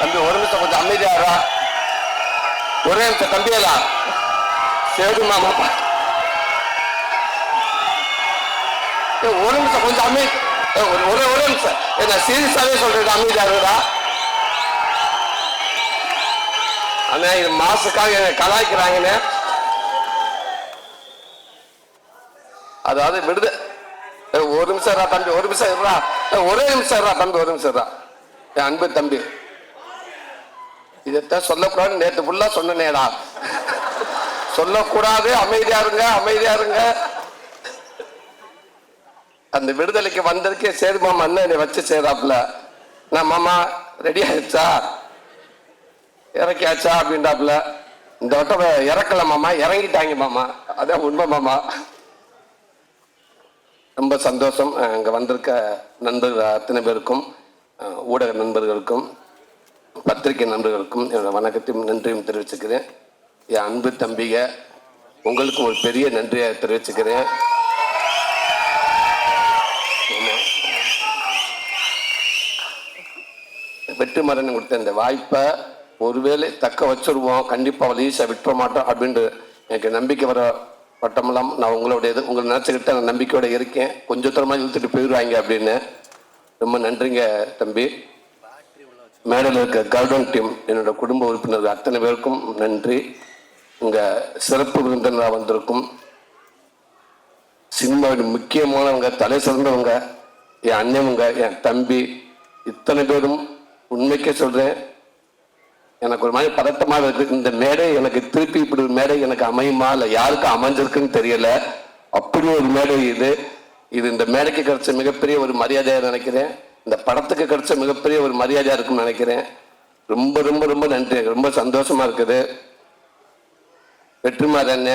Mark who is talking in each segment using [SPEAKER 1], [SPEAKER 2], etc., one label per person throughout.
[SPEAKER 1] தம்பி ஒரு நிமிஷம் கொஞ்சம் அமைதியாரா ஒரே நிமிஷம் தம்பியலா சரி மாமா. ஒரு நிமிஷம் கொஞ்சம் அமை ஒரே ஒரு நிமிஷம். என்ன சீரியஸாவே சொல்றேன் அமைதியாருடா அண்ணா இது மாசுக்காக என்னை கலாய்க்கிறாங்கண்ணே. அதாவது விடுது. ஒரு நிமிஷம் தம்பி ஒரு நிமிஷம் ஒரே நிமிஷம் தம்பி ஒரு நிமிஷம் என் அன்பு தம்பி. இதைத்தான் சொல்லக்கூடாது நேற்று ஃபுல்லா சொன்னேடா சொல்லக்கூடாது அமைதியா இருங்க அமைதியா இருங்க. அந்த விடுதலைக்கு வந்ததுக்கே சரி மாமா அண்ணன் என்னை வச்சு சேதாப்புல நான் மாமா ரெடி ஆயிடுச்சா? இறக்கியாச்சா? அப்படின்றாப்புல. இந்த வட்டம் இறக்கல மாமா. இறங்கிட்டாங்க மாமா. அதான் உண்மை மாமா. ரொம்ப சந்தோஷம். அஹ் இங்க வந்திருக்க நண்பர்கள் அத்தனை பேருக்கும் ஊடக நண்பர்களுக்கும் பத்திரிகை நண்பர்களுக்கும் என்னோட வணக்கத்தையும் நன்றியும் தெரிவிச்சுக்கிறேன். என் அன்பு தம்பிக உங்களுக்கும் ஒரு பெரிய நன்றியை தெரிவிச்சுக்கிறேன். வெற்றி மரணம் கொடுத்த இந்த வாய்ப்பை ஒருவேளை தக்க வச்சிருவோம் கண்டிப்பாக அவள் ஈஸியாக விட்டுற மாட்டோம் அப்படின்ட்டு எனக்கு நம்பிக்கை வர வட்டமெல்லாம் நான் உங்களுடையது உங்களை நினச்சிக்கிட்டு நான் நம்பிக்கையோடு இருக்கேன். கொஞ்சம் தூரமாக இழுத்துட்டு போயிடுவாங்க அப்படின்னு. ரொம்ப நன்றிங்க தம்பி. மேடையில் இருக்க கார்டன் டீம் என்னோட குடும்ப உறுப்பினர் அத்தனை பேருக்கும் நன்றி. இங்கே சிறப்பு விருந்தினராக வந்திருக்கும் சினிமாவின் முக்கியமானவங்க தலை சிறந்தவங்க என் அண்ணனுங்க என் தம்பி இத்தனை பேரும் உண்மைக்கே சொல்கிறேன் எனக்கு ஒரு மாதிரி பதட்டமாக இருக்குது இந்த மேடை எனக்கு திருப்பி இப்படி ஒரு மேடை எனக்கு அமையுமா? இல்லை யாருக்கு அமைஞ்சிருக்குன்னு தெரியல. அப்படி ஒரு மேடை இது. இது இந்த மேடைக்கு கிடைச்ச மிகப்பெரிய ஒரு மரியாதையாக நினைக்கிறேன். இந்த படத்துக்கு கிடைச்ச மிகப்பெரிய ஒரு மரியாதையாக இருக்கும்னு நினைக்கிறேன். ரொம்ப ரொம்ப ரொம்ப நன்றி. ரொம்ப சந்தோஷமாக இருக்குது. வெற்றிமாறன் என்ன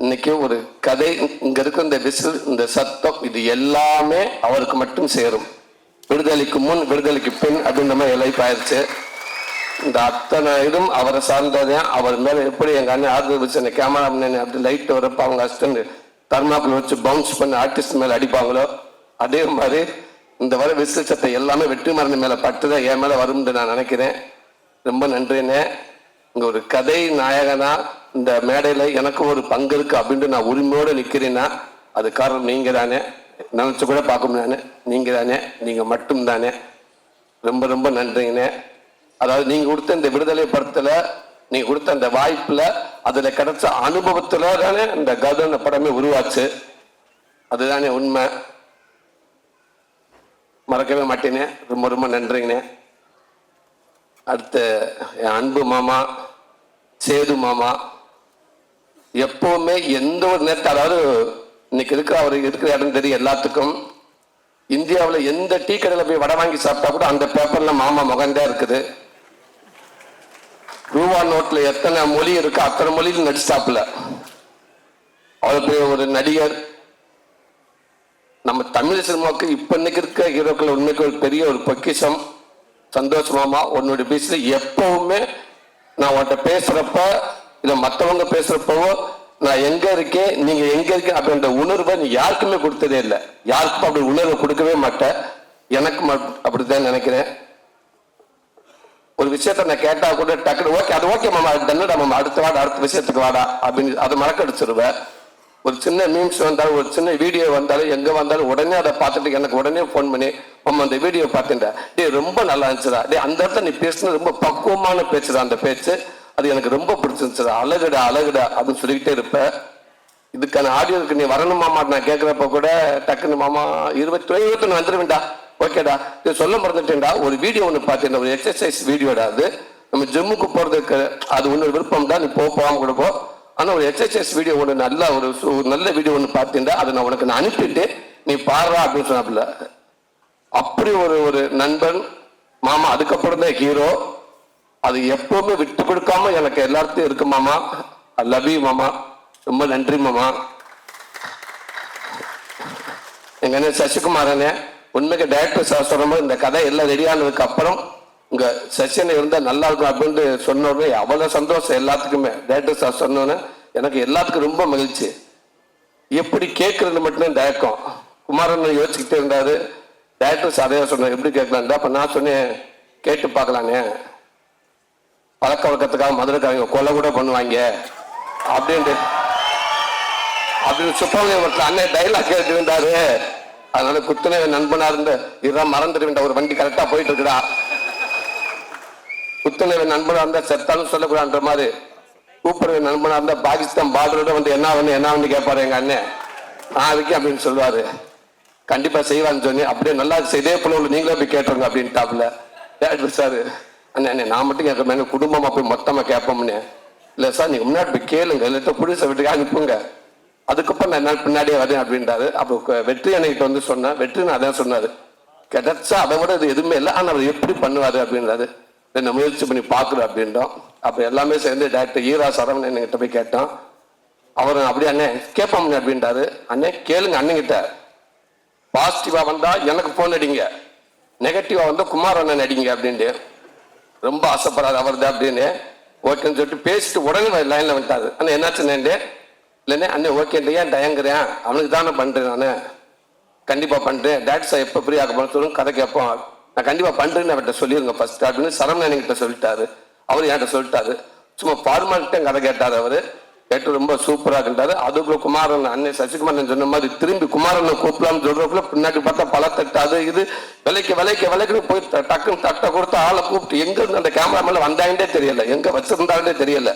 [SPEAKER 1] இன்னைக்கு ஒரு கதை இங்க இருக்க இந்த விசில் இந்த சத்தம் இது எல்லாமே அவருக்கு மட்டும் சேரும். விடுதலைக்கு முன் விடுதலைக்கு பின் அப்படின்ற மாதிரி லைஃப் ஆயிருச்சு. இந்த அத்தனை இதும் அவரை சார்ந்ததே. அவர் மேலே எப்படி எங்கள் அண்ணன் ஆறுதல் வச்சு அந்த கேமரா அப்படி லைட் வரப்போ அவங்க அசிஸ்டன்ட் தர்மாப்பிள் வச்சு பவுன்ஸ் பண்ணி ஆர்டிஸ்ட் மேலே அடிப்பாங்களோ அதே மாதிரி இந்த வர விசில் சத்தம் எல்லாமே வெற்றி மேலே மேல பட்டுதான் என் மேலே வரும்னு நான் நினைக்கிறேன். ரொம்ப நன்றிண்ணே. இங்க ஒரு கதை நாயகனா இந்த மேடையில் எனக்கு ஒரு பங்கு இருக்கு அப்படின்ட்டு நான் உரிமையோடு நிற்கிறேன்னா அது காரணம் நீங்க தானே நினைச்சு கூட பார்க்க முடியாது நீங்க தானே நீங்க மட்டும் தானே ரொம்ப ரொம்ப நன்றிங்கண்ணே. அதாவது நீங்க கொடுத்த இந்த விடுதலை படத்துல நீங்க கொடுத்த அந்த வாய்ப்புல அதுல கிடைச்ச அனுபவத்துல தானே இந்த கதன படமே உருவாச்சு. அதுதானே உண்மை. மறக்கவே மாட்டேனே. ரொம்ப ரொம்ப நன்றிங்கண்ணே. அடுத்து என் அன்பு மாமா சேது மாமா எப்போவுமே எந்த ஒரு நேரத்தில் அதாவது இன்னைக்கு இருக்கிற அவர் இருக்கிற இடம் தெரியும் எல்லாத்துக்கும். இந்தியாவில் எந்த டீ கடையில் போய் வடை வாங்கி சாப்பிட்டா கூட அந்த பேப்பரில் மாமா முகந்தே இருக்குது. ரூபா நோட்டில் எத்தனை மொழி இருக்கோ அத்தனை மொழியில் நடிச்சாப்புல அவர் பெரிய ஒரு நடிகர். நம்ம தமிழ் சினிமாவுக்கு இப்ப இன்னைக்கு இருக்க ஹீரோக்கள் உண்மைக்கு ஒரு பெரிய ஒரு பொக்கிஷம் சந்தோஷ் மாமா உன்னுடைய பேசுல எப்பவுமே நான் உன்கிட்ட பேசுறப்ப இல்ல மத்தவங்க பேசுறப்பவோ நான் எங்க இருக்கேன் நீங்க எங்க இருக்கேன் அப்படின்ற உணர்வை நீ யாருக்குமே கொடுத்ததே இல்லை. யாருக்கும் அப்படி உணர்வை கொடுக்கவே மாட்டேன். எனக்கு மட்- அப்படித்தான் நினைக்கிறேன். ஒரு விஷயத்த நான் கேட்டா கூட டக்குனு ஓகே அது ஓகே மாமா அது தன்னுடா மாமா அடுத்த வாடா அடுத்த விஷயத்துக்கு வாடா அப்படின்னு அதை மறக்கடிச்சிருவேன். ஒரு சின்ன மீம்ஸ் வந்தாலும் ஒரு சின்ன வீடியோ வந்தாலும் எங்கே வந்தாலும் உடனே அதை பார்த்துட்டு எனக்கு உடனே ஃபோன் பண்ணி மாமா அந்த வீடியோ பார்த்துட்டேன். டே ரொம்ப நல்லா இருந்துச்சுடா. டே அந்த இடத்துல நீ பேசுனது ரொம்ப பக்குவமான பேச்சுடா அந்த பேச்சு. அது எனக்கு ரொம்ப பிடிச்சிருந்துச்சுடா. அழகுடா அழகுடா அப்படின்னு சொல்லிக்கிட்டே இருப்பேன் இதுக்கான ஆடியோக்கு நீ வரணும் மாமா நான் கேட்குறப்ப கூட டக்குன்னு மாமா இருபத்தி இருபத்தொன்னு வந்துருவேன்டா. ஓகேடா. இது சொல்ல மறந்துட்டேன்டா. ஒரு வீடியோ ஒன்று பார்த்தேன் ஒரு எக்ஸசைஸ் வீடியோடா அது. நம்ம ஜிம்முக்கு போகிறதுக்கு அது ஒன்று விருப்பம்டா. நீ போகாமல் கொடுப்போம் ஆனால் ஒரு எக்ஸசைஸ் வீடியோ ஒன்று நல்ல ஒரு நல்ல வீடியோ ஒன்று பார்த்துட்டா அதை நான் உனக்கு நான் அனுப்பிட்டு நீ பாடுறா அப்படின்னு சொன்னாப்புல. அப்படி ஒரு ஒரு நண்பன் மாமா அதுக்கப்புறம் தான் ஹீரோ அது எப்பவுமே விட்டு கொடுக்காம எனக்கு எல்லாத்தையும் இருக்கு மாமா. ஐ லவ் யூ மாமா. ரொம்ப நன்றி மாமா. எங்க அண்ணன் சசிகுமார் அண்ணன் உண்மைக்கு டைரக்டர் சார் சொல்லும்போது இந்த கதை எல்லாம் ரெடியானதுக்கு அப்புறம் உங்க செஷன் இருந்தா நல்லா இருக்கும் அப்படின்னு சொன்ன உடனே அவ்வளவு சந்தோஷம் எல்லாத்துக்குமே. டேரக்டர் சார் சொன்னோன்னே எனக்கு எல்லாத்துக்கும் ரொம்ப மகிழ்ச்சி. எப்படி கேட்கறது மட்டும்தான் தயக்கம். குமாரன் யோசிச்சுக்கிட்டே இருந்தாரு. டேரக்டர் அதே சொன்னார் எப்படி கேட்கலான்டா அப்ப நான் சொன்னேன். கேட்டு பார்க்கலானே. பழக்க வழக்கத்துக்காக மதுரைக்காரங்க கொலை கூட பண்ணுவாங்க. அப்படின்ட்டு. அப்படின்னு சுப்பிரமணியபுரத்தில் அண்ணன் டைலாக் கேட்டுருந்தாரு அதனால குத்துனை நண்பனா இருந்து இதான் மறந்துடுவேன் ஒரு வண்டி கரெக்டா போயிட்டு இருக்குடா. குத்துனை நண்பனா இருந்தா செத்தாலும் சொல்லக்கூடாதுன்ற மாதிரி கூப்பிடுற நண்பனா இருந்தா பாகிஸ்தான் பார்டரோட வந்து என்ன வந்து என்ன வந்து கேட்பாரு எங்க அண்ணன் நான் இருக்கேன் அப்படின்னு சொல்லுவாரு. கண்டிப்பா செய்வான்னு சொன்னி அப்படியே நல்லா இதே போல உள்ள நீங்களே போய் கேட்டுருங்க அப்படின்ட்டாப்புல. Director sir. அண்ணே அண்ணே நான் மட்டும் கேட்க எங்க குடும்பமா போய் மொத்தமா கேட்போம்னு. இல்ல சார் நீங்க முன்னாடி போய் கேளுங்க இல்லாட்ட புடிச வீட்டுக்கு அனுப்புங்க அதுக்கப்புறம் நான் என்னால் பின்னாடியே வரேன் அப்படின்றாரு. அப்போ வெற்றி அன்னைகிட்ட வந்து சொன்னேன் வெற்றி நான் அதான் சொன்னாரு. கிடைச்சா அதை விட இது எதுவுமே இல்லை. ஆனால் அவர் எப்படி பண்ணுவாரு அப்படின்றாரு. என்ன முயற்சி பண்ணி பார்க்குறேன் அப்படின்றான். அப்போ எல்லாமே சேர்ந்து டேரக்டர் ஈரா சரவணன் என்கிட்ட போய் கேட்டான். அவர் அப்படியே அண்ணே கேட்போம் அப்படின்றாரு. அண்ணே கேளுங்க அண்ணங்கிட்ட. பாசிட்டிவாக வந்தால் எனக்கு ஃபோன் அடிங்க. நெகட்டிவாக வந்தால் குமார் அண்ணன் அடிங்க அப்படின்ட்டு. ரொம்ப ஆசைப்படாது அவர் தான் அப்படின்னு. ஓகேன்னு சொல்லிட்டு பேசிட்டு உடனே லைனில் வந்துட்டாரு. அண்ணன் என்னாச்சுன்னு இல்லைண்ணே அண்ணே ஓகேன்ட்டு ஏன் தயங்குறேன்? அவனுக்கு தானே பண்ணுறேன் நான். கண்டிப்பாக பண்ணுறேன் டேட் சார் எப்போ ஃப்ரீ ஆக போன சொல்லுங்க கதை கேட்போம். நான் கண்டிப்பா பண்றேன்னு அவர்கிட்ட சொல்லிருங்க ஃபர்ஸ்ட் அப்படின்னு சரவணன் கிட்ட சொல்லிட்டாரு. அவர் என்கிட்ட சொல்லிட்டாரு. சும்மா ஃபார்மாலிட்டியும் கதை கேட்டாரு அவரு. கேட்டு ரொம்ப சூப்பராக இருந்தாரு. அதுக்குள்ள குமாரன் அண்ணன் சசிகுமாரன் சொன்ன மாதிரி திரும்பி குமாரனை கூப்பிடலாம்னு சொல்றதுக்குள்ள பின்னாடி பார்த்தா பல தட்டாது. இது விலைக்கு விலைக்கு விலைக்கு போய் டக்குன்னு தட்டை கொடுத்து ஆளை கூப்பிட்டு எங்க இருந்து அந்த கேமரா மேல வந்தாங்கன்னே தெரியல. எங்க வச்சிருந்தாங்கன்னே தெரியல.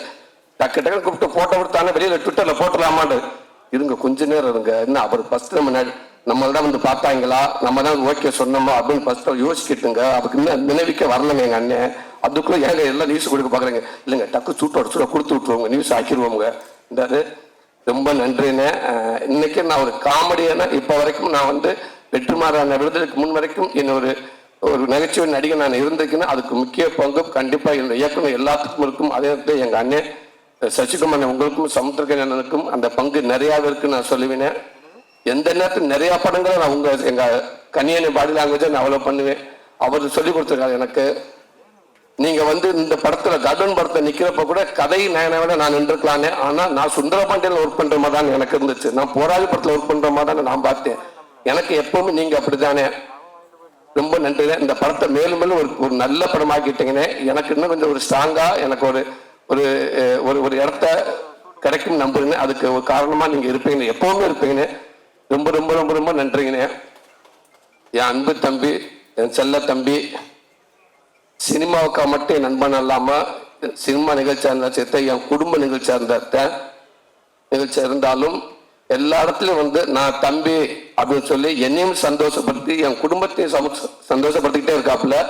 [SPEAKER 1] டக்கு டக்குன்னு கூப்பிட்டு போட்டோ கொடுத்தாங்க. வெளியில ட்விட்டர்ல போட்டலாமான்னு இருங்க கொஞ்ச நேரம் இருங்க. என்ன அவர் ஃபர்ஸ்ட் நம்ம ந- நம்மள்தான் வந்து பார்த்தாங்களா? நம்ம தான் ஓகே சொன்னோமா? அப்படின்னு ஃபர்ஸ்ட் யோசிக்கிட்டுங்க. அதுக்கு இன்னும் நினைவிக்க வரலங்க எங்க அண்ணன் அதுக்குள்ள ஏங்க எல்லாம் நியூஸ் கொடுக்க பார்க்குறேங்க? இல்லைங்க டக்கு சூட்டோட சூட கொடுத்து விட்டுருவோங்க. நியூஸ் ஆக்கிடுவோங்க. இந்த ரொம்ப நன்றிண்ணே. இன்னைக்கு நான் ஒரு காமெடியான இப்போ வரைக்கும் நான் வந்து வெற்றிமாறான விருதுக்கு முன் வரைக்கும் என்ன ஒரு ஒரு நகைச்சுவை நடிகை நான் இருந்திருக்கேன்னா அதுக்கு முக்கிய பங்கு கண்டிப்பா இந்த இயக்குனர் எல்லாத்துக்கும் இருக்கும். அதே நேரத்தில் எங்க அண்ணன் சசிகுமார் உங்களுக்கும் சமுத்திரகனுக்கும் அந்த பங்கு நிறையாவே இருக்குன்னு நான் சொல்லுவேன். எந்த நேரத்தில் நிறைய படங்களை நான் உங்க எங்க கனியனை பாடி லாங்குவேஜை நான் அவ்வளவு பண்ணுவேன். அவர் சொல்லி கொடுத்துருக்காரு எனக்கு. நீங்க வந்து இந்த படத்துல கர்டன் படத்தை நிக்கிறப்ப கூட கதை நயனை விட நான் நின்றுக்கலானே ஆனா நான் சுந்தர பாண்டியன் ஒர்க் பண்ற மாதிரி தான் எனக்கு இருந்துச்சு. நான் போராளி படத்துல ஒர்க் பண்ற மாதிரி தான் நான் பார்த்தேன். எனக்கு எப்பவுமே நீங்க அப்படித்தானே. ரொம்ப நன்றி இந்த படத்தை மேலும் மேலும் ஒரு ஒரு நல்ல படமாக்கிட்டீங்கன்னே. எனக்கு இன்னும் கொஞ்சம் ஒரு ஸ்ட்ராங்கா எனக்கு ஒரு ஒரு ஒரு ஒரு இடத்த கிடைக்கும் நம்புறேன்னு. அதுக்கு ஒரு காரணமா நீங்க இருப்பீங்க எப்பவுமே இருப்பீங்கன்னு ரொம்ப ரொம்ப ரொம்ப ரொம்ப நன்றிங்கண்ணே. என் அன்பு தம்பி என் செல்ல தம்பி சினிமாவுக்கா மட்டும் என் நண்பன் இல்லாமல் சினிமா நிகழ்ச்சியாக இருந்தால் சேர்த்த என் குடும்ப நிகழ்ச்சியாக இருந்தா நிகழ்ச்சியாக இருந்தாலும் எல்லா இடத்துலையும் வந்து நான் தம்பி அப்படின்னு சொல்லி என்னையும் சந்தோஷப்படுத்தி என் குடும்பத்தையும் சம- சந்தோஷப்படுத்திக்கிட்டே இருக்காப்புல.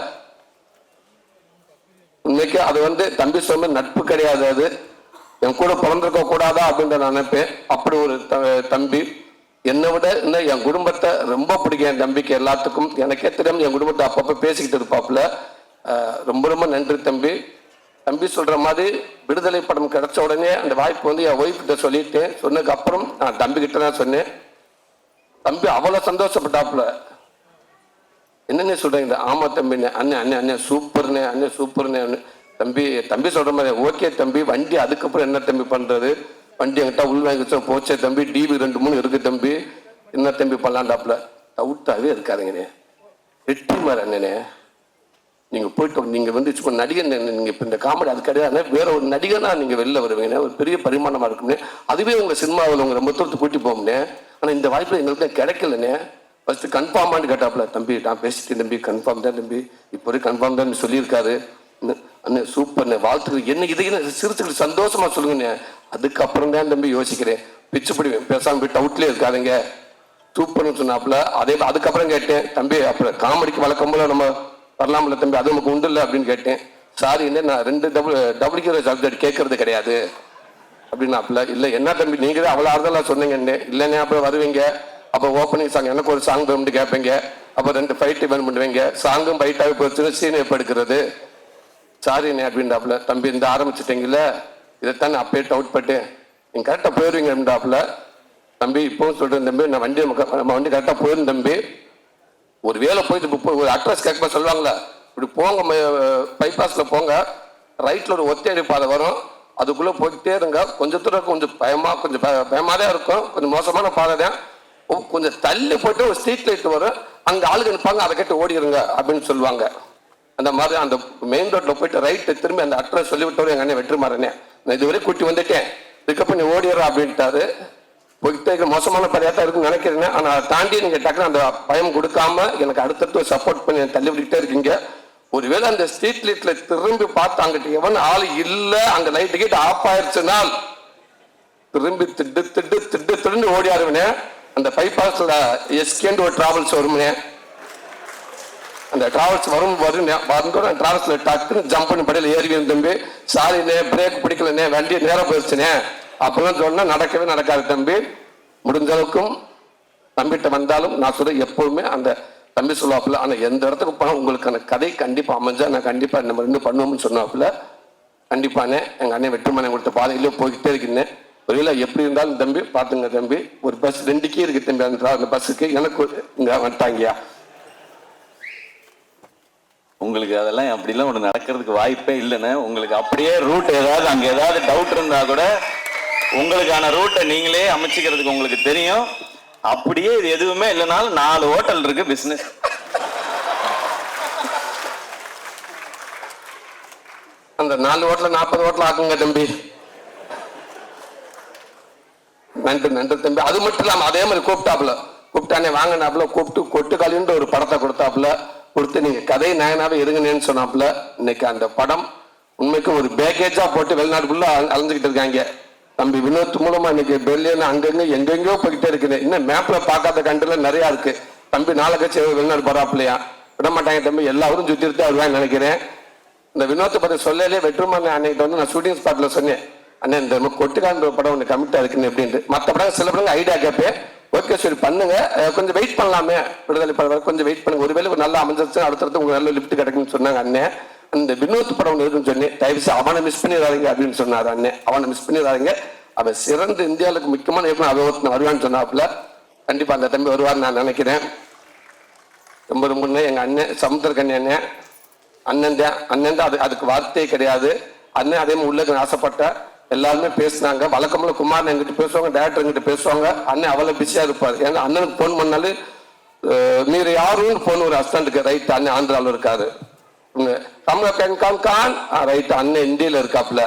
[SPEAKER 1] உண்மைக்கு அது வந்து தம்பி சொன்ன நட்பு கிடையாது அது. என் கூட பிறந்திருக்க கூடாதா அப்படின்னு நான் நினைப்பேன். அப்படி ஒரு த- தம்பி. என்னை விட இன்னும் என் குடும்பத்தை ரொம்ப பிடிக்கும். என் தம்பிக்கு எல்லாத்துக்கும் எனக்கே தெரியாமல் என் குடும்பத்தை அப்பப்போ பேசிக்கிட்டு இருப்பாப்புல. ரொம்ப ரொம்ப நன்றி தம்பி. தம்பி சொல்கிற மாதிரி விடுதலை படம் கிடைச்ச உடனே அந்த வாய்ப்பு வந்து என் ஒய்ஃப்கிட்ட சொல்லிட்டேன். சொன்னதுக்கு அப்புறம் நான் தம்பிக்கிட்ட தான் சொன்னேன். தம்பி அவ்வளோ சந்தோஷப்பட்டாப்புல. என்னென்ன சொல்கிறீங்க ஆமாம் தம்பிண்ணே அண்ணே அண்ணே அண்ணே சூப்பர்ண்ணே அண்ணே சூப்பர்ண்ணே தம்பி தம்பி சொல்கிற மாதிரி ஓகே தம்பி வண்டி அதுக்கப்புறம் என்ன தம்பி பண்ணுறது வண்டி என்கிட்ட உள் போச்சே தம்பி. டிவி ரெண்டு மூணு இருக்கு தம்பி. என்ன தம்பி பண்ணலாண்டாப்புல டவுட்டாவே இருக்காதுங்கண்ணே. வெற்றி மாதிரி அண்ணனே. நீங்க போயிட்டு நீங்க வந்து நடிகன் நடிகர் நீ- இந்த காமெடி அது கிடையாது வேற ஒரு நடிகனா நீங்க வெளில வருவீங்க ஒரு பெரிய பரிமாணமா இருக்கும்னே அதுவே உங்க சினிமாவில் உங்க ரொம்ப தூரத்து கூட்டி போகும்னே ஆனா இந்த வாய்ப்பு எங்களுக்கு கிடைக்கலண்ணே. ஃபர்ஸ்ட் கன்ஃபார்மான்னு கேட்டாப்புல தம்பி நான் பேசிட்டேன் தம்பி. கன்ஃபார்ம் தான் தம்பி. இப்போ கன்ஃபார்ம் தான் சொல்லியிருக்காரு. அண்ணே சூப்பர்ண்ணே வாழ்த்துக்கள். என்ன இதை சிரிச்சுக்கிட்டு சந்தோஷமா சொல்லுங்கண்ணே. அதுக்கப்புறம் தான் தம்பி யோசிக்கிறேன். பிச்சு பிடிவேன் பேசாம போய் டவுட்லேயே இருக்காதுங்க. சூப்பர்னு சொன்னாப்புல அதே அதுக்கப்புறம் கேட்டேன். தம்பி அப்புறம் காமெடிக்கு வழக்கம் போல நம்ம வரலாம்ல தம்பி அது நமக்கு உண்டு இல்லை அப்படின்னு கேட்டேன். சாரி என்ன நான் ரெண்டு டபுள் டபுள் சப்ஜெக்ட் கேட்கறது கிடையாது. அப்படின்னாப்புல இல்லை என்ன தம்பி நீங்களே அவ்வளோ ஆறுதலாக சொன்னீங்கன்னு இல்லைண்ணே அப்புறம் வருவீங்க. அப்போ ஓப்பனிங் சாங் எனக்கு ஒரு சாங் வேணும்னு கேட்பீங்க. அப்போ ரெண்டு ஃபைட் வேணும் பண்ணுவீங்க சாங்கும் ஃபைட்டாகவே போச்சுன்னு சீன் எப்போ எடுக்கிறது? சாரிண்ணே அப்படின்றாப்புல தம்பி இந்த ஆரம்பிச்சிட்டீங்கல்ல இதைத்தான் நான் அப்பயே டவுட் பட்டேன். நீங்க கரெக்டாக போயிருவீங்க அப்படின்றாப்புல தம்பி இப்பவும் சொல்றேன் தம்பி நான் வண்டி நம்ம வண்டி கரெக்டாக போயிரும் தம்பி. ஒரு வேலை போயிட்டு ஒரு அட்ரஸ் கேட்க சொல்லுவாங்களா? இப்படி போங்க பைபாஸ்ல போங்க. ரைட்ல ஒரு ஒத்தையடி பாதை வரும். அதுக்குள்ள போயிட்டே இருங்க. கொஞ்சம் தூரம் கொஞ்சம் பயமா கொஞ்சம் பய- பயமா தான் இருக்கும். கொஞ்சம் மோசமான பாதை தான். கொஞ்சம் தள்ளி போட்டு ஒரு ஸ்ட்ரீட் லைட் வரும். அங்க ஆளுங்க நிற்பாங்க அதை கேட்டு ஓடிடுங்க அப்படின்னு சொல்லுவாங்க. அந்த மாதிரி அந்த மெயின் ரோட்டில் போயிட்டு ரைட்டு திரும்பி அந்த அட்ரஸ் சொல்லி விட்டவர் எங்க அண்ணன் வெற்றிமாறனே. நான் இதுவரை கூட்டி வந்துட்டேன். பிக்கப் பண்ணி ஓடிடுறா அப்படின்ட்டாரு. போயிட்டு மோசமான பரியா தான் இருக்குன்னு நினைக்கிறேன். ஆனால் அதை தாண்டி நீங்கள் டக்குனு அந்த பயம் கொடுக்காம எனக்கு அடுத்தடுத்து சப்போர்ட் பண்ணி தள்ளி விட்டுட்டே இருக்கீங்க. ஒருவேளை அந்த ஸ்ட்ரீட் லைட்ல திரும்பி பார்த்து அங்கிட்ட எவன் ஆள் இல்லை அந்த லைட் கேட்டு ஆஃப் ஆயிருச்சுனால் திரும்பி திட்டு திட்டு திட்டு திட்டு ஓடி ஆடுவேனே அந்த பைபாஸ்ல எஸ்கேண்டு ஒரு டிராவல்ஸ் வருமுனே. அந்த டிராவல்ஸ் வரும் வரும் வந்தோட டிராவல்ஸ்ல டக்குன்னு ஜம்ப் பண்ணி படியில ஏறி தம்பி. சாரினே பிரேக் பிடிக்கலனே வண்டி நேரம் போயிடுச்சுனே அப்பெல்லாம் சொன்னா நடக்கவே நடக்காது தம்பி. முடிஞ்ச அளவுக்கும் தம்பிட்ட வந்தாலும் நான் சொல்ல எப்பவுமே அந்த தம்பி சொல்லுவாப்புல ஆனா எந்த இடத்துக்கு போனா உங்களுக்கான கதை கண்டிப்பா அமைஞ்சா நான் கண்டிப்பா நம்ம ரெண்டு பண்ணுவோம்னு சொன்னாப்புல. கண்டிப்பானே எங்க அண்ணன் வெற்றிமனை கொடுத்த பாதையிலே போய்கிட்டே இருக்கேன் ஒருவேளை எப்படி இருந்தாலும் தம்பி பாத்துங்க தம்பி. ஒரு பஸ் ரெண்டுக்கே இருக்கு தம்பி அந்த பஸ்ஸுக்கு எனக்கு இங்கே இங்க வந்துட்டாங்கயா
[SPEAKER 2] உங்களுக்கு அதெல்லாம் அப்படிலாம் ஒன்று நடக்கிறதுக்கு வாய்ப்பே இல்லைன்னு உங்களுக்கு அப்படியே ரூட் ஏதாவது அங்கே ஏதாவது டவுட் இருந்தால் கூட உங்களுக்கான ரூட்டை நீங்களே அமைச்சிக்கிறதுக்கு உங்களுக்கு தெரியும். அப்படியே இது எதுவுமே இல்லைனாலும் நாலு ஹோட்டல் இருக்கு பிஸ்னஸ்
[SPEAKER 1] அந்த நாலு ஓட்டுல நாற்பது ஹோட்டல் ஆக்குங்க தம்பி. நன்றி நன்றி தம்பி. அது மட்டும் இல்லாமல் அதே மாதிரி கூப்பிட்டாப்புல. கூப்பிட்டானே வாங்கினாப்புல. கூப்பிட்டு கொட்டுக்காலின்ற ஒரு படத்தை கொடுத்தாப்புல. கொடுத்து நீங்கள் கதை நாயனாவே இருங்கன்னு சொன்னாப்புல இன்னைக்கு அந்த படம் உண்மைக்கு ஒரு பேக்கேஜாக போட்டு வெளிநாட்டுக்குள்ளே அலைஞ்சிக்கிட்டு இருக்காங்க. தம்பி வினோத் மூலமா இன்னைக்கு பெர்லியன் அங்கங்க எங்கெங்கயோ போய்கிட்டே இருக்குது. இன்னும் மேப்ல பார்க்காத கண்ட்ரில நிறையா இருக்கு. தம்பி நாளை கட்சி வெளிநாடு போறாப்புலையா? விட மாட்டாங்க தம்பி எல்லாரும் சுத்தி எடுத்து வருவான்னு நினைக்கிறேன். இந்த வினோத்தை பற்றி சொல்லலே வெற்றுமான அன்னைக்கு வந்து நான் ஷூட்டிங் ஸ்பாட்ல சொன்னேன். அண்ணன் இந்த நம்ம கொட்டுக்கான்ற படம் ஒன்று கமிட்டா இருக்குன்னு எப்படின்ட்டு மற்ற படம் சில படங்கள் ஐடியா கேட்பேன். ஓகே சரி பண்ணுங்க. கொஞ்சம் வெயிட் பண்ணலாமே. விடுதலை படம் கொஞ்சம் வெயிட் பண்ணுங்க. ஒருவேளை ஒரு நல்ல அமைஞ்சிருச்சு அடுத்தடுத்து உங்களுக்கு நல்ல லிஃப்ட் கிடைக்கும்னு சொன்னாங்க அண்ணே. அந்த வினோத் படம் ஒன்று இருக்குன்னு சொன்னேன். தயவுசு அவனை மிஸ் பண்ணிடாதீங்க அப்படின்னு சொன்னார் அண்ணன் அவனை மிஸ் பண்ணிடாதீங்க. அவன் சிறந்த இந்தியாவுக்கு முக்கியமான எப்படி அவன் ஒருத்தன் வருவான்னு சொன்னாப்புல. கண்டிப்பா அந்த தம்பி வருவார் நான் நினைக்கிறேன். ரொம்ப ரொம்ப எங்க அண்ணன் சமுத்திரக்கண்ணி அண்ணன் அண்ணன் தான். அண்ணன் தான். அது அதுக்கு வார்த்தையே கிடையாது. அண்ணன் அதே மாதிரி உள்ளது ஆசைப்பட்டேன் எல்லாருமே பேசுனாங்க. வழக்கம்போல குமார் எங்கிட்ட பேசுவாங்க டேரக்டர் எங்கிட்ட பேசுவாங்க. அண்ணன் அவ்வளவு பிஸியா இருப்பார். ஏன்னா அண்ணனுக்கு ஃபோன் பண்ணாலும் நீர் யாரும் ஃபோன் ஒரு அஸ்டண்ட்டுக்கு ரைட் அண்ணன் ஆந்திராவில் இருக்காரு. தமிழ கண் கான். கான் ரைட் அண்ணன் இந்தியில இருக்காப்புல.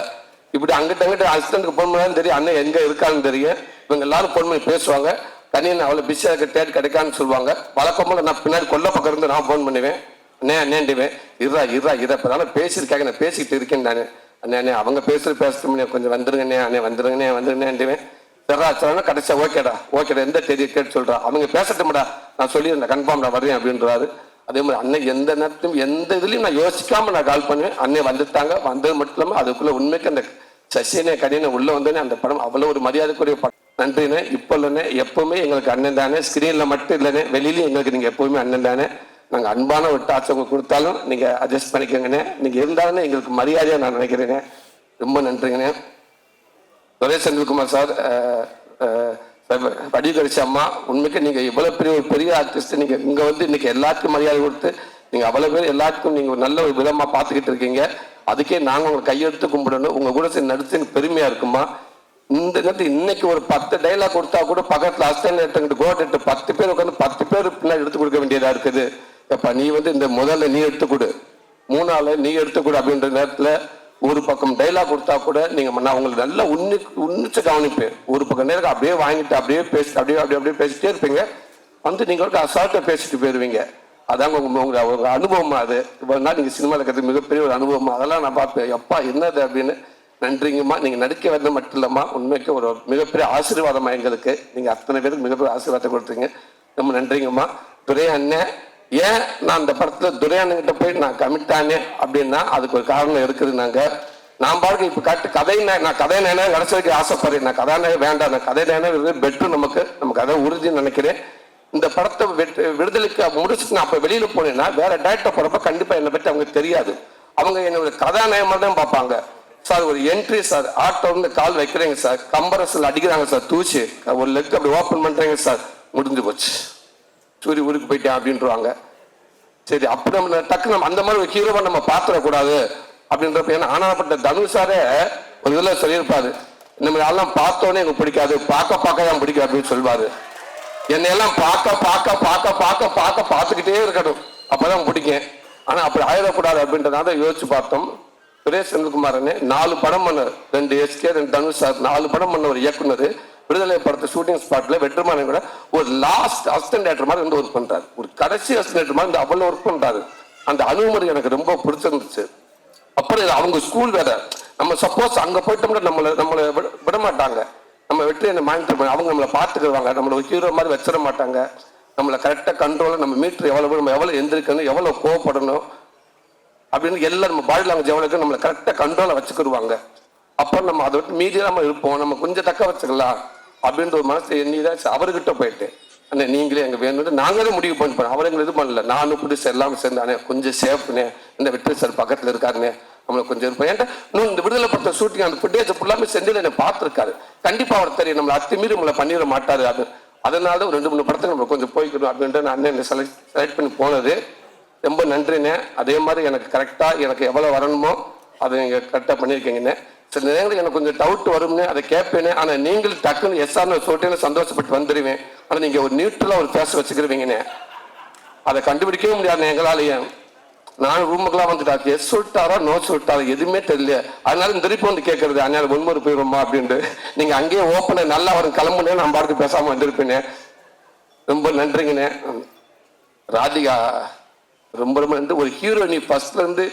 [SPEAKER 1] இப்படி அங்கிட்ட அங்கிட்ட அசிஸ்டன்ட்க்கு ஃபோன் பண்ணாலும் தெரியும் அண்ணன் எங்க இருக்கான்னு தெரியும். இவங்க எல்லாரும் ஃபோன் பண்ணி பேசுவாங்க. தனியாக அவ்வளவு பிஸியா இருக்க டேட் கிடைக்கான்னு சொல்லுவாங்க. வழக்கம் நான் பின்னாடி கொல்ல பக்கம் இருந்து நான் ஃபோன் பண்ணுவேன். அண்ணே அண்ணேண்டுவேன் இருறா இருறா இதை இப்போ பேசியிருக்காங்க நான் பேசிக்கிட்டு இருக்கேன் நான். அண்ணே அவங்க பேசுறது பேசுறது கொஞ்சம் வந்துருங்கண்ணே அண்ணே வந்துருங்கண்ணே வந்துருங்கண்ணேன்ட்டுவேன் சரிடா சொன்னா கடைசியா ஓகேடா ஓகேடா எந்த தேதி கேட்டு சொல்றா? அவங்க பேசட்டும்டா நான் சொல்லியிருந்தேன் கன்ஃபார்ம்டா வரேன் அப்படின்றாரு. அதே மாதிரி அண்ணன் எந்த நேரத்திலும் எந்த இதுலையும் நான் யோசிக்காம நான் கால் பண்ணுவேன் அண்ணன் வந்துட்டாங்க வந்தது மட்டும் இல்லாம அதுக்குள்ள உண்மைக்கு அந்த சசியனே கடின உள்ள வந்தோடனே அந்த படம் அவ்வளவு ஒரு மரியாதைக்குரிய படம். நன்றிண்ணே இப்போ இல்லைண்ணே எப்பவுமே எங்களுக்கு அண்ணன் தானே. ஸ்கிரீன்ல மட்டும் இல்லைண்ணே வெளியிலையும் எங்களுக்கு நீங்க எப்பவுமே அண்ணன் தானே. நாங்கள் அன்பான ஒரு டார்ச் உங்களுக்கு கொடுத்தாலும் நீங்கள் அட்ஜஸ்ட் பண்ணிக்கோங்கண்ணே. நீங்கள் இருந்தாலும் எங்களுக்கு மரியாதையாக நான் நினைக்கிறேங்க ரொம்ப நன்றிங்கண்ணே. துரை செந்தில்குமார் சார் அஹ், அம்மா உண்மைக்கு நீங்கள் இவ்வளோ பெரிய ஒரு பெரிய ஆர்டிஸ்ட் நீங்கள் இங்கே வந்து இன்றைக்கி எல்லாத்துக்கும் மரியாதை கொடுத்து நீங்கள் அவ்வளோ பேர் எல்லாத்துக்கும் நீங்கள் ஒரு நல்ல ஒரு விதமாக பார்த்துக்கிட்டு இருக்கீங்க. அதுக்கே நாங்கள் உங்களை கையெடுத்து கும்பிடணும். உங்கள் கூட சேர்ந்து நடிச்சு எனக்கு இருக்குமா இந்த நேரத்தில் இன்னைக்கு ஒரு பத்து டைலாக் கொடுத்தா கூட பக்கத்தில் பக்கத்துல எடுத்துக்கிட்டு கோட் பத்து பேர் உட்காந்து பத்து பேர் பின்னாடி எடுத்து கொடுக்க வேண்டியதாக இருக்குது. எப்ப நீ வந்து இந்த முதல்ல நீ எடுத்துக்கொடு மூணால நீ எடுத்துக்கொடு அப்படின்ற நேரத்தில் ஒரு பக்கம் டைலாக் கொடுத்தா கூட நீங்க நான் உங்களுக்கு நல்லா உன்னி உன்னிச்சு கவனிப்பேன். ஒரு பக்கம் நேரம் அப்படியே வாங்கிட்டு அப்படியே பேசி அப்படியே அப்படியே அப்படியே பேசிட்டே இருப்பீங்க. வந்து நீங்க ஒரு பேசிட்டு போயிருவீங்க. அதாங்க உங்க உங்க உங்க அனுபவமா அது. இவ்வளோ நாள் நீங்க சினிமாவில் இருக்கிறது மிகப்பெரிய ஒரு அனுபவமா. அதெல்லாம் நான் பார்ப்பேன். எப்பா என்னது அப்படின்னு நன்றிங்கம்மா. நீங்க நடிக்க வந்தது மட்டும் இல்லம்மா. உண்மைக்கு ஒரு மிகப்பெரிய ஆசீர்வாதமா எங்களுக்கு. நீங்க அத்தனை பேருக்கு மிகப்பெரிய ஆசீர்வாதத்தை கொடுத்தீங்க. ரொம்ப நன்றிங்கம்மா. துறை அண்ணன் ஏன் நான் அந்த படத்துல துரையானுங்கிட்ட போய் நான் கமிட் ஆனேன் அப்படின்னா அதுக்கு ஒரு காரணம் இருக்குதுனாங்க நான் பாருங்க இப்ப கட்டு கதை நான் கதை நேனா கிடைச்சதுக்கு ஆசைப்படுறேன். நான் கதாநாயகம் வேண்டாம் நான் கதை நேனா பெட்ரு நமக்கு நமக்கு அதை உறுதின்னு நினைக்கிறேன். இந்த படத்தை விடுதலைக்கு முடிச்சுட்டு நான் அப்ப வெளியில போனேன்னா வேற டேரக்டர் போறப்ப கண்டிப்பா என்னை பற்றி அவங்க தெரியாது. அவங்க என்னோட கதாநாயகமா தான் பார்ப்பாங்க. சார் ஒரு என்ட்ரி சார் ஆட்டோன்னு கால் வைக்கிறீங்க சார். கம்பரசில் அடிக்கிறாங்க சார். தூச்சு. ஒரு லெக் அப்படி ஓப்பன் பண்றீங்க சார். முடிஞ்சு போச்சு. சூரிய ஊருக்கு போயிட்டேன் அப்படின்ட்டுருவாங்க சரி அப்படி நம்ம டக்கு நம்ம அந்த மாதிரி ஒரு ஹீரோவை நம்ம பார்த்துடக்கூடாது அப்படின்றப்ப ஏன்னா ஆனாப்பட்ட தனுஷாரே ஒரு இதில் சொல்லியிருப்பாரு. இந்த மாதிரி எல்லாம் பார்த்தோன்னே எனக்கு பிடிக்காது பார்க்க பார்க்க தான் பிடிக்கும் அப்படின்னு சொல்வாரு. என்னையெல்லாம் பார்க்க பார்க்க பார்க்க பார்க்க பார்க்க பார்த்துக்கிட்டே இருக்கணும். அப்போதான் பிடிக்கும். ஆனால் அப்படி ஆயிடக்கூடாது அப்படின்றதால யோசிச்சு பார்த்தோம். சுரேஷ் செந்தில்குமாரனே நாலு படம் பண்ண ரெண்டு எஸ்கே ரெண்டு தனுஷ் சார். நாலு படம் பண்ண ஒரு இயக்குனர். விடுதலை படத்தை ஷூட்டிங் ஸ்பாட்ல வெற்றிமாறன் கூட ஒரு லாஸ்ட் அசிஸ்டன்ட் டேரக்டர் மாதிரி வந்து ஒர்க் பண்றாரு. ஒரு கடைசி அசிஸ்டன்ட் டேரக்டர் மாதிரி வந்து அவ்வளவு ஒர்க் பண்றாரு. அந்த அணுகுமுறை எனக்கு ரொம்ப பிடிச்சிருந்துச்சு. அப்புறம் அவங்க ஸ்கூல் வேற. நம்ம சப்போஸ் அங்க போயிட்டோம்னா நம்மள நம்மள விட- விட மாட்டாங்க நம்ம வெற்றி என்ன மானிட்டர் பண்ணி அவங்க நம்மளை பார்த்துக்குவாங்க. நம்மளை ஒரு ஹீரோ மாதிரி வச்சிட மாட்டாங்க. நம்மளை கரெக்டாக கண்ட்ரோலாக நம்ம மீட்டர் எவ்வளோ நம்ம எவ்வளோ எந்திரிக்கணும் எவ்வளோ கோவப்படணும் அப்படின்னு எல்லாம் நம்ம பாடி லாங்குவேஜ் எவ்வளவு நம்மளை கரெக்டாக கண்ட்ரோலாக வச்சுக்கிடுவாங்க அப்போ நம்ம அதை விட்டு மீதியாக நம்ம இருப்போம். நம்ம கொஞ்சம் தக்க வச்சுக்கலாம். அப்படின்ற ஒரு மனசு எண்ணி தான் அவர்கிட்ட போயிட்டு அண்ணே நீங்களே எங்க வேணும்னு நாங்களே முடிவு பண்ணிப்போம் அவர் எங்களை இது பண்ணல. நானும் பிடிச்சி எல்லாம் சேர்ந்தானே கொஞ்சம் சேஃப்னே இந்த வெற்றி சார் பக்கத்துல இருக்காருனே நம்மளை கொஞ்சம் இருப்போம் ஏன்டா இன்னும் இந்த விடுதலை பட்ட ஷூட்டிங் அந்த ஃபுட்டேஜ் ஃபுல்லாமே செந்தில் என்னை பார்த்துருக்காரு. கண்டிப்பா அவர் தெரியும். நம்மளை அத்துமீறி நம்மளை பண்ணிட மாட்டாரு அது. அதனால ஒரு ரெண்டு மூணு படத்துக்கு நம்ம கொஞ்சம் போய்க்கணும் அப்படின்ட்டு நான் அண்ணன் செலக்ட் செலக்ட் பண்ணி போனது. ரொம்ப நன்றிண்ணே. அதே மாதிரி எனக்கு கரெக்டாக எனக்கு எவ்வளோ வரணுமோ அதை நீங்கள் கரெக்டாக பண்ணியிருக்கீங்கண்ணே சில நேரங்களில் எனக்கு கொஞ்சம் டவுட் வரும்னு அதை கேட்பேனே ஆனால் நீங்கள் டக்குன்னு எஸ்ஆர்னு சொல்லிட்டேன்னு சந்தோஷப்பட்டு வந்துடுவேன் ஆனால் நீங்கள் ஒரு நியூட்ரலாக ஒரு பேச வச்சுக்கிருவீங்கண்ணே அதை கண்டுபிடிக்கவே முடியாது எங்களாலேயே. நான் ரூமுக்கெல்லாம் வந்துட்டாரு எஸ் சொல்லிட்டாரா? நோ சொல்லிட்டாரா? எதுவுமே தெரியல. அதனால திருப்பி வந்து கேட்கறது அதனால ஒன்முறை போயிடுமா அப்படின்ட்டு. நீங்க அங்கேயே ஓப்பனை நல்லா வரும் கிளம்புனே நான் பாட்டுக்கு பேசாம வந்திருப்பேனே. ரொம்ப நன்றிங்கண்ணே ராதிகா ரொம்ப ரொம்ப நன்றி. ஒரு ஹீரோயினி ஃபர்ஸ்ட்ல இருந்து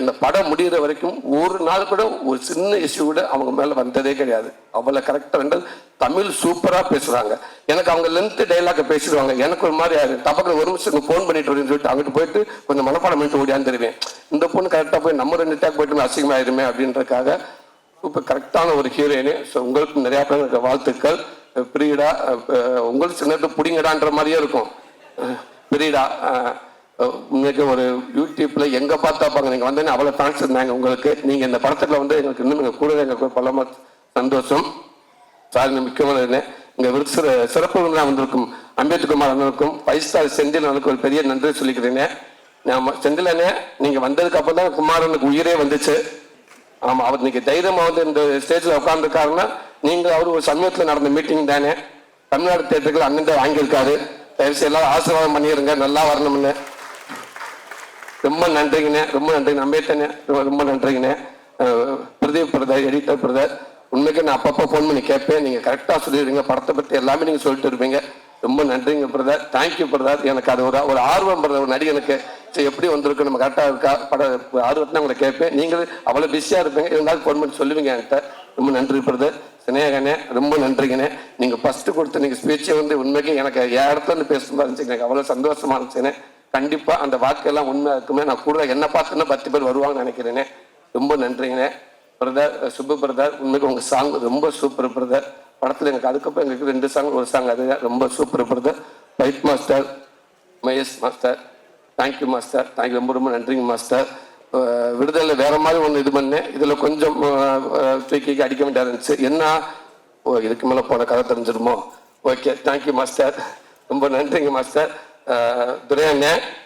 [SPEAKER 1] அந்த படம் முடிகிற வரைக்கும் ஒரு நாள் கூட ஒரு சின்ன இஷ்யூ கூட அவங்க மேல வந்ததே கிடையாது. அவ்வளவு கரெக்டா ரெண்டு தமிழ் சூப்பரா பேசுறாங்க. எனக்கு அவங்க லென்த் டைலாக பேசிடுவாங்க. எனக்கு ஒரு மாதிரி ஆகும் டபக்குனு ஒரு நிமிஷம் ஃபோன் பண்ணிட்டு வரேன்னு சொல்லிட்டு அங்கிட்டு போயிட்டு கொஞ்சம் மனப்பாடம் பண்ணிட்டு ஓடியாந்துருவேன் இந்த பொண்ணு கரெக்டா போய் நம்ம ரெண்டு டேக் போயிட்டு அசிங்கமாயிருமே அப்படின்றதுக்காக இப்போ கரெக்டான ஒரு ஹீரோயினு ஸோ உங்களுக்கு நிறைய பேருக்கு வாழ்த்துக்கள். பிரியடா உங்களுக்கு சின்னத்தை நேரத்தில் பிடிங்கடான்ற மாதிரியே இருக்கும். பிரியடா உங்களுக்கு ஒரு யூடியூப்ல எங்க பார்த்தா பாங்க நீங்க வந்தேன்னு அவ்வளவு தேங்க்ஸ் இருந்தாங்க உங்களுக்கு. நீங்க இந்த படத்துல வந்து எங்களுக்கு இன்னும் நீங்க கூட எங்களுக்கு பலமா சந்தோஷம். சார் மிக்க இங்க விருது சிற- சிறப்பு விருந்தினர் வந்திருக்கும். அம்பேத்குமார் அண்ணனுக்கும் ஃபைவ் ஸ்டார் செந்தில் அண்ணனுக்கு ஒரு பெரிய நன்றி சொல்லிக்கிறேங்க. நான் செந்தில் செந்திலனே நீங்க வந்ததுக்கு அப்புறம் தான் குமாரனுக்கு உயிரே வந்துச்சு. ஆமா அவர் இன்னைக்கு தைரியமா வந்து இந்த ஸ்டேஜ்ல உட்காந்துருக்காருன்னா நீங்க அவர் ஒரு சமயத்துல நடந்த மீட்டிங் தானே. தமிழ்நாடு தேட்டருக்கு அண்ணன் தான் வாங்கியிருக்காரு. தயவுசெய்து எல்லாரும் ஆசீர்வாதம் பண்ணிடுங்க நல்லா வரணும்னு. ரொம்ப நன்றிங்கண்ணே ரொம்ப நன்றிங்க நம்பேத்தனே ரொம்ப ரொம்ப நன்றிங்கண்ணே. பிரதீப் பிரதர் எடிட்டர் பிரதர் உண்மைக்கு நான் அப்பப்போ ஃபோன் பண்ணி கேட்பேன். நீங்கள் கரெக்டாக சொல்லிடுவீங்க படத்தை பற்றி எல்லாமே நீங்கள் சொல்லிட்டு இருப்பீங்க. ரொம்ப நன்றிங்க பிரதர். Thank you brother. எனக்கு அது ஒரு ஒரு ஆர்வம் பிரதர் ஒரு நடிகனுக்கு சரி எப்படி வந்திருக்கு? நம்ம கரெக்டாக இருக்கா? பட ஆர்வத்தை உங்களை கேட்பேன். நீங்கள் அவ்வளோ பிஸியாக இருப்பீங்க. இருந்தாலும் ஃபோன் பண்ணி சொல்லுவீங்க என்கிட்ட. ரொம்ப நன்றி பிரதர். சினேகனே ரொம்ப நன்றிங்கண்ணே. நீங்கள் ஃபஸ்ட்டு கொடுத்த நீங்கள் ஸ்பீச்சை வந்து உண்மைக்கு எனக்கு என் இடத்துல இருந்து இருந்துச்சு எனக்கு அவ்வளோ சந்தோஷமா இருந்துச்சுண்ணே கண்டிப்பாக அந்த வாக்கெல்லாம் உண்மை இருக்குமே. நான் கூட என்ன பார்த்தேன்னா பத்து பேர் வருவாங்கன்னு நினைக்கிறேனே. ரொம்ப நன்றிங்கண்ணே பிரதர் சுப்பு பிரதர் உண்மைக்கு உங்கள் சாங் ரொம்ப சூப்பர் பிரதர் படத்தில் எனக்கு அதுக்கப்புறம் எங்களுக்கு ரெண்டு சாங் ஒரு சாங் அது ரொம்ப super brother fight master Mahesh master thank you master thank you ரொம்ப ரொம்ப நன்றிங்க மாஸ்டர் விடுதலை வேற மாதிரி ஒன்று இது பண்ணேன். இதில் கொஞ்சம் அஹ், தூக்கி அடிக்க வேண்டியதா இருந்துச்சு. என்ன? ஓ இதுக்கு மேலே போன கதை தெரிஞ்சிருமோ? ஓகே தேங்க்யூ மாஸ்டர் ரொம்ப நன்றிங்க மாஸ்டர் அஹ்,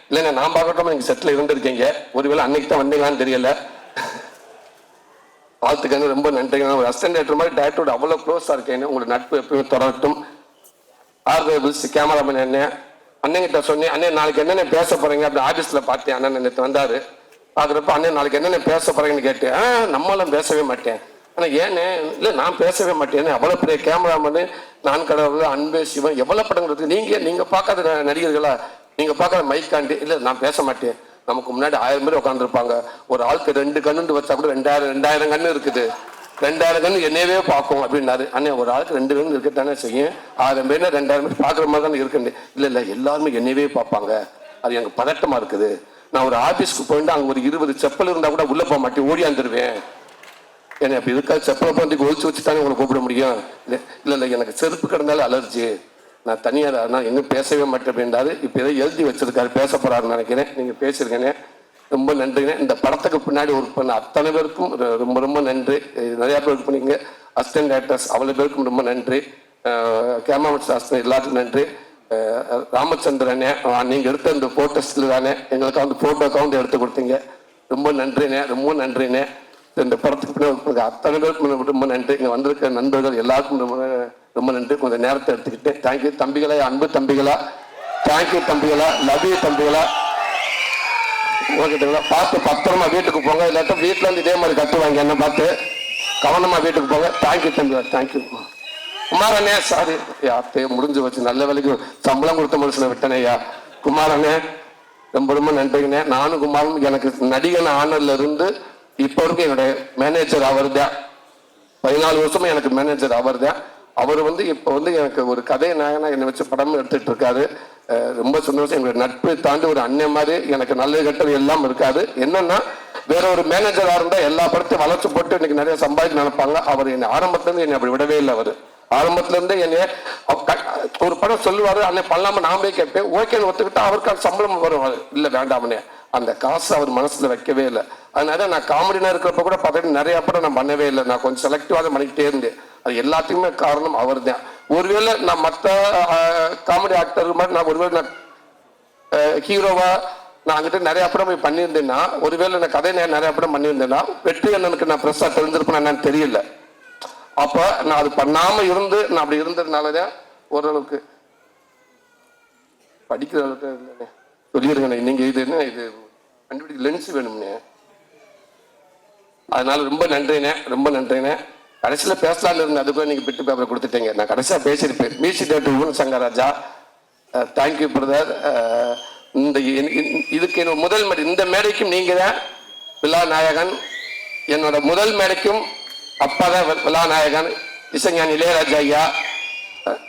[SPEAKER 1] இல்லைண்ணே நான் பார்க்கட்டும் நீங்கள் செட்டில் இருந்திருக்கீங்க. ஒருவேளை அன்னைக்கு தான் வந்தீங்களான்னு தெரியல. வாழ்த்துக்கங்க ரொம்ப நன்றிங்க. ஒரு அசிஸ்டன்ட் டேரக்டர் மாதிரி டேரக்டரோட அவ்வளோ க்ளோஸாக இருக்கேன் உங்களோட நட்பு எப்பயுமே தொடரட்டும். ஆர்தர் கேமரா கேமராமேன் அண்ணன் அண்ணன்கிட்ட சொன்னேன் அண்ணன் நாளைக்கு என்னென்ன பேச போகிறீங்க அப்படி ஆஃபீஸில் பார்த்தேன். அண்ணன் நேற்று வந்தார். பார்க்குறப்ப அண்ணன் நாளைக்கு என்னென்ன பேச போகிறீங்கன்னு கேட்டேன். ஆ பேசவே மாட்டேன். ஆனால் ஏன்னு இல்லை நான் பேசவே மாட்டேன். அவ்வளோ பெரிய கேமராமேனு நான் கடவுள் அன்பே சிவன் எவ்வளோ படங்கள் நீங்கள் நீங்கள் பார்க்காத நடிகர்களா? நீங்கள் பார்க்காத மைக்காண்டி இல்லை நான் பேச மாட்டேன். நமக்கு முன்னாடி ஆயிரம் பேர் உட்காந்துருப்பாங்க ஒரு ஆளுக்கு ரெண்டு கண்ணுண்டு வச்சா கூட ரெண்டாயிரம் ரெண்டாயிரம் கண்ணு இருக்குது. ரெண்டாயிரம் கண்ணு என்னையவே பார்க்கும் அப்படின்னாரு. அண்ணே ஒரு ஆளுக்கு ரெண்டு கண்ணு இருக்கத்தானே செய்யும். ஆயிரம் பேர்னா ரெண்டாயிரம் பேர் பார்க்குற மாதிரி தானே இருக்குன்னு. இல்லை இல்லை எல்லாருமே என்னையவே பார்ப்பாங்க. அது எனக்கு பதட்டமாக இருக்குது. நான் ஒரு ஆஃபீஸ்க்கு போயிட்டு அங்கே ஒரு இருபது செப்பல் இருந்தால் கூட உள்ளே போக மாட்டேன். ஓடியாந்துருவேன் ஏன்னா அப்படி இருக்கா செப்பலை பந்திக்கு ஒழிச்சு வச்சு தானே உங்களை கூப்பிட முடியும். இல்லை இல்லை இல்லை எனக்கு செருப்பு கிடந்தாலும் அலர்ஜி. நான் தனியாக நான் இன்னும் பேசவே மாட்டேன் அப்படின்றாரு. இப்போ ஏதோ எழுதி வச்சிருக்காரு பேச போகிறாருன்னு நினைக்கிறேன். நீங்கள் பேசியிருக்கேனே. ரொம்ப நன்றிங்க. இந்த படத்துக்கு பின்னாடி ஒர்க் பண்ண அத்தனை பேருக்கும் ரொம்ப ரொம்ப நன்றி. இது பேர் ஒர்க் பண்ணிங்க. அசிஸ்டன்ட் டேரக்டர்ஸ் அவ்வளோ பேருக்கும் ரொம்ப நன்றி. கேமராமேன் சாஸ்திரம் எல்லாத்துக்கும் நன்றி. ராமச்சந்திரனே நீங்கள் எடுத்த இந்த ஃபோட்டோஸில் தானே எங்களுக்கு வந்து போட்டோக்காக வந்து எடுத்து கொடுத்தீங்க. ரொம்ப நன்றிண்ணே ரொம்ப நன்றிண்ணே இந்த படத்துக்கு பின்னாடி அத்தனை பேருக்கு ரொம்ப நன்றி. இங்கே வந்திருக்க நண்பர்கள் எல்லாருக்கும் ரொம்ப ரொம்ப நன்றி. கொஞ்சம் நேரத்தை எடுத்துக்கிட்டேன் தேங்க்யூ தம்பிகளா அன்பு தம்பிகளா? தேங்க்யூ தம்பிகளா? லவ் யூ தம்பிகளா? ஓகேங்களா பார்த்து பத்திரமா வீட்டுக்கு போங்க. இல்லாட்டா வீட்டில் இருந்து இதே மாதிரி கட்டுவாங்க என்ன பார்த்து. கவனமாக வீட்டுக்கு போங்க. தேங்க்யூ தம்பி தேங்க்யூ குமாரண்ணே சாரி யாத்தே முடிஞ்சு வச்சு நல்ல வேலைக்கு சம்பளம் கொடுத்த மனுஷனை விட்டனையா குமாரண்ணே ரொம்ப ரொம்ப நன்றிங்கண்ணே. நானும் குமாரன் எனக்கு நடிகன் ஆனர்ல இருந்து இப்போ வரைக்கும் என்னுடைய மேனேஜர் அவர் தான் பதினாலு வருஷமா எனக்கு மேனேஜர் அவர் தான் அவர் வந்து இப்போ வந்து எனக்கு ஒரு கதை நாயகனா என்னை வச்சு படம் எடுத்துட்டு இருக்காரு. ரொம்ப சந்தோஷம். எங்களுடைய நட்பை தாண்டி ஒரு அண்ணன் மாதிரி எனக்கு நல்லது கெட்டது எல்லாம் இருக்காது. என்னன்னா வேற ஒரு மேனேஜராக இருந்தால் எல்லா படத்தையும் வளர்ச்சி போட்டு இன்னைக்கு நிறைய சம்பாதிச்சு நினைப்பாங்க. அவர் என்னை ஆரம்பத்துலேருந்து என்னை அப்படி விடவே இல்லை அவர். ஆரம்பத்துல இருந்தே என்னைய ஒரு படம் சொல்லுவாரு அன்னை பண்ணலாம நான் போய் கேட்பேன் ஓகேன்னு ஒத்துக்கிட்டா அவருக்கு சம்பளம் வரும். அது. இல்ல வேண்டாம்னே அந்த காசு அவர் மனசுல வைக்கவே இல்லை. அதனால நான் காமெடினா இருக்கிறப்ப கூட பார்த்தீங்கன்னா நிறைய படம் நான் பண்ணவே இல்லை. நான் கொஞ்சம் செலக்டிவாக தான் பண்ணிக்கிட்டே இருந்தேன். அது எல்லாத்துக்குமே காரணம் அவர் தான் ஒருவேளை நான் மற்ற காமெடி ஆக்டர் மாதிரி நான் ஒருவேளை நான் ஹீரோவா நான் அங்கிட்ட நிறைய படம் போய் பண்ணியிருந்தேன்னா ஒருவேளை நான் கதை நிறைய படம் பண்ணியிருந்தேன்னா வெற்றி அண்ணனுக்கு நான் ஃப்ரெஷ்ஷாக தெரிஞ்சிருப்பேன் என்னன்னு தெரியல. அப்ப நான் அது பண்ணாம இருந்து நான் அப்படி இருந்ததுனாலதான் ஓரளவுக்கு படிக்கிற அளவுக்கு இல்லைண்ணே. சொல்லிடுங்கண்ணே நீங்க இது என்ன இது கண்டுபிடிக்க லென்ஸ் வேணும்ண்ணே. அதனால ரொம்ப நன்றிண்ணே ரொம்ப நன்றிண்ணே. கடைசியில் பேசலாம்னு இருந்தேன். அதுக்குள்ள நீங்க பிட்டு பேப்பர் கொடுத்துட்டீங்க. நான் கடைசியாக பேசியிருப்பேன். Music director Yuvan Shankar Raja thank you brother இந்த இதுக்கு என்னோட முதல் மேடை இந்த மேடைக்கும் நீங்க தான் விழா நாயகன். என்னோட முதல் மேடைக்கும் அப்பா தான் வி- விழா இசைஞானி இளையராஜா ஐயா.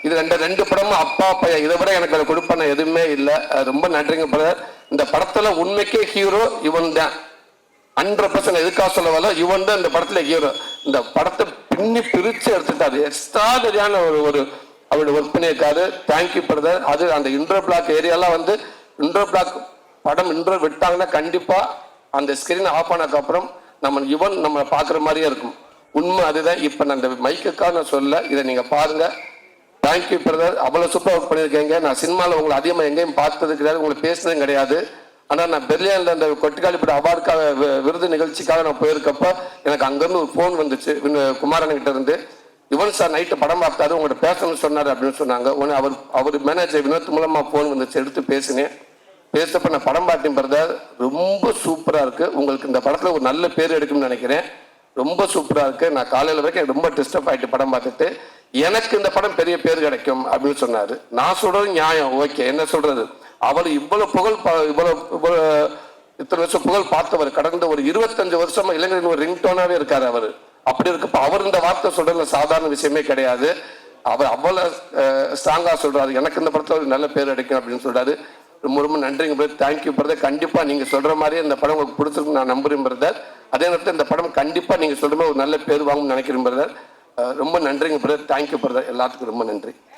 [SPEAKER 1] இது ரெண்டு ரெண்டு படமும் அப்பா அப்பா இதை விட எனக்கு அதை கொடுப்பன எதுவுமே இல்லை. ரொம்ப நன்றிங்க பிரதர் இந்த படத்துல உண்மைக்கே ஹீரோ இவன் தான். ஹண்ட்ரட் பர்சன்ட் எதுக்காக சொல்ல வரல? இவன் தான் இந்த படத்துல ஹீரோ இந்த படத்தை பின்னி பிரிச்சு எடுத்துட்டாரு எக்ஸ்ட்ராடரியான ஒரு ஒரு அவருடைய ஒர்க் பண்ணியிருக்காரு. தேங்க்யூ பிரதர் அது அந்த இன்டர் பிளாக் ஏரியாலாம் வந்து இன்டர் பிளாக் படம் இன்டர் விட்டாங்கன்னா கண்டிப்பா அந்த ஸ்கிரீன் ஆஃப் ஆனதுக்கு அப்புறம் நம்ம இவன் நம்ம பார்க்குற மாதிரியே இருக்கும். உண்மை அதுதான். இப்போ நான் இந்த மைக்குக்காக நான் சொல்ல இதை நீங்க பாருங்க. தேங்க்யூ பிரதர் அவ்வளோ சூப்பர் ஒர்க் பண்ணியிருக்கீங்க. நான் சினிமாவில் உங்களை அதிகமாக எங்கேயும் பார்த்தது கிடையாது உங்களை பேசினதும் கிடையாது. ஆனால் நான் பெர்லியானில் அந்த கொட்டிக்காலிப்பட அவார்டுக்காக விருது நிகழ்ச்சிக்காக நான் போயிருக்கப்ப எனக்கு அங்கேருந்து ஒரு ஃபோன் வந்துச்சு. வினு- குமாரன் கிட்ட இருந்து. யுவன் சார் நைட்டு படம் பார்த்தாரு. உங்கள்கிட்ட பேசணும்னு சொன்னார் அப்படின்னு சொன்னாங்க. உடனே அவர் அவர் மேனேஜர் வினோத் மூலமாக ஃபோன் வந்துச்சு. எடுத்து பேசினேன். பேசப்ப நான் படம் பார்த்தேன் பிரதர் ரொம்ப சூப்பராக இருக்குது உங்களுக்கு இந்த படத்தில் ஒரு நல்ல பேர் எடுக்கும்னு நினைக்கிறேன். ரொம்ப சூப்பராக இருக்கு. நான் காலையில் வரைக்கும் ரொம்ப டிஸ்டர்ப் ஆகிட்டு படம் பார்த்துட்டு எனக்கு இந்த படம் பெரிய பேர் கிடைக்கும் அப்படின்னு சொன்னாரு. நான் சொல்றது நியாயம். ஓகே என்ன சொல்றது? அவர் இவ்வளவு புகழ் பா- இவ்வளவு இவ்வளவு இத்தனை வருஷம் புகழ் பார்த்தவர். கடந்த ஒரு இருபத்தஞ்சு வருஷமா இளைஞரின் ஒரு ரிங்டோனாவே இருக்காரு அவர். அப்படி இருக்கப்ப அவர் இந்த வார்த்தை சொல்றதுல சாதாரண விஷயமே கிடையாது. அவர் அவ்வளவு ஸ்ட்ராங்கா சொல்றாரு. எனக்கு இந்த படத்தில் ஒரு நல்ல பேர் கிடைக்கும் அப்படின்னு சொல்றாரு. ரொம்ப ரொம்ப நன்றிங்க பிரதர் தேங்க்யூ பிரதர் கண்டிப்பாக நீங்கள் சொல்ற மாதிரியே இந்த படம் உங்களுக்கு பிடிச்சிருக்கு நான் நம்புகிறேன் பிரதர் அதே நேரத்தில் இந்த படம் கண்டிப்பா நீங்க சொல்கிற மாதிரி ஒரு நல்ல பேர் வாங்கும்னு நினைக்கிறேன் பிரதர் ரொம்ப நன்றிங்க பிரதர் தேங்க்யூ பிரதர் எல்லாத்துக்கும் ரொம்ப நன்றி.